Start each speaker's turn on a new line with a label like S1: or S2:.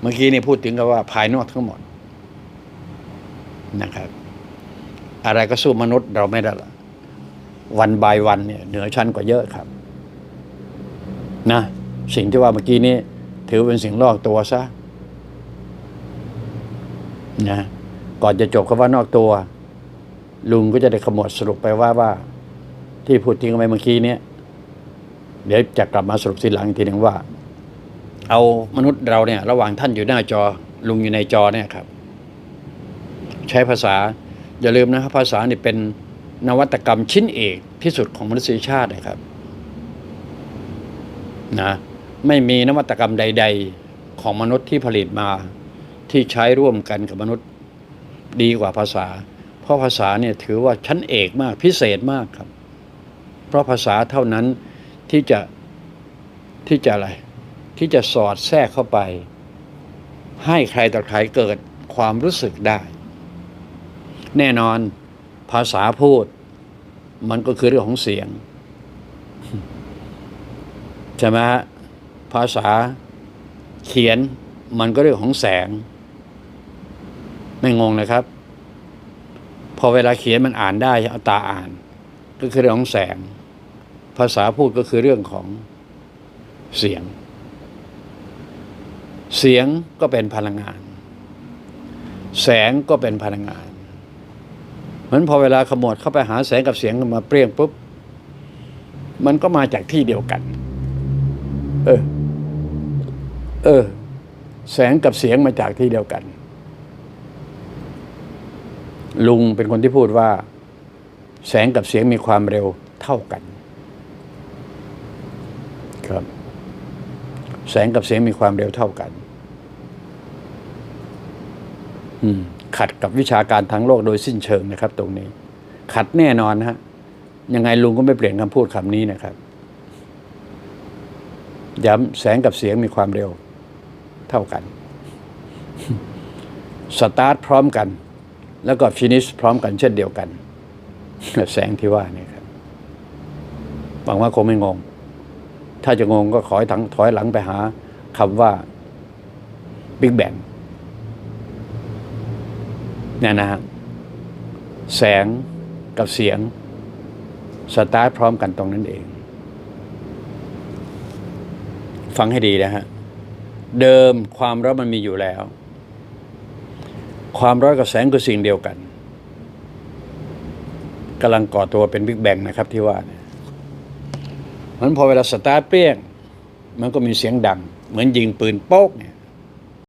S1: เมื่อกี้นี่พูดถึงกับว่าภายนอกทั้งหมดนะครับ อะไรก็สู้มนุษย์เราไม่ได้ละวันบายวันเนี่ยเหนือชั้นกว่าเยอะครับ นะ สิ่งที่ว่าเมื่อกี้นี้ ถือเป็นสิ่งลอกตัวซะนะก่อนจะจบคำว่านอกตัว ลุงก็จะได้ขมวดสรุปไปว่าว่า ที่พูดทิ้งไปเมื่อกี้เนี้ยเดี๋ยวจะกลับมาสรุปทีหลังอีกทีหนึ่งว่า เอามนุษย์เราเนี่ยระหว่างท่านอยู่หน้าจอลุงอยู่ในจอเนี่ยครับ ใช้ภาษาอย่าลืมนะครับภาษาเนี่ยเป็นนวัตกรรมชิ้นเอกที่สุดของมนุษยชาตินะครับนะไม่มีนวัตกรรมใด ๆ ของมนุษย์ที่ผลิตมา ที่ใช้ร่วมกันกับมนุษย์ดีกว่าภาษา เพราะภาษาเนี่ยถือว่าชั้นเอกมากพิเศษมากครับ เพราะภาษาเท่านั้นที่จะที่จะอะไร ที่จะสอดแทรกเข้าไป ให้ใครต่อใครเกิดความรู้สึกได้ แน่นอนภาษาพูด มันก็คือเรื่องของเสียงใช่ไหมฮะภาษาเขียนมันก็เรื่องของแสง ไม่งงนะครับ พอเวลาเขียนมันอ่านได้เอาตาอ่าน ก็คือเรื่องของแสง ภาษาพูดก็คือเรื่องของเสียง เสียงก็เป็นพลังงาน แสงก็เป็นพลังงานเหมือนพอเวลาขมวดเข้าไปหาแสงกับเสียงมาเปรี้ยงปุ๊บ มันก็มาจากที่เดียวกัน เออ เออ แสงกับเสียงมาจากที่เดียวกัน ลุงเป็นคนที่พูดว่า แสงกับเสียงมีความเร็วเท่ากัน ครับ แสงกับเสียงมีความเร็วเท่ากันอืมขัดกับวิชาการทางโลกโดยสิ้นเชิงนะครับ ตรงนี้ ขัดแน่นอนนะฮะยังไงลุงก็ไม่เปลี่ยนคำพูดคำนี้นะครับ ย้ำแสงกับเสียงมีความเร็วเท่ากัน สตาร์ทพร้อมกัน แล้วก็ฟินิชพร้อมกันเช่นเดียวกัน แสงที่ว่านี่ครับหวังว่าคงไม่งง ถ้าจะงงก็ขอให้ถังถอยหลังไปหาคำว่าบิ๊กแบงเนี่ยนะฮะแสงกับเสียง สตาร์ทพร้อมกันตรงนั้นเอง ฟังให้ดีนะฮะ เดิมความร้อนมันมีอยู่แล้ว ความร้อนกับแสงคือสิ่งเดียวกันกำลังก่อตัวเป็นบิ๊กแบงนะครับที่ว่าเนี่ย มันพอเวลาสตาร์ทเปรี้ยง มันก็มีเสียงดัง เหมือนยิงปืนโป๊กเนี่ย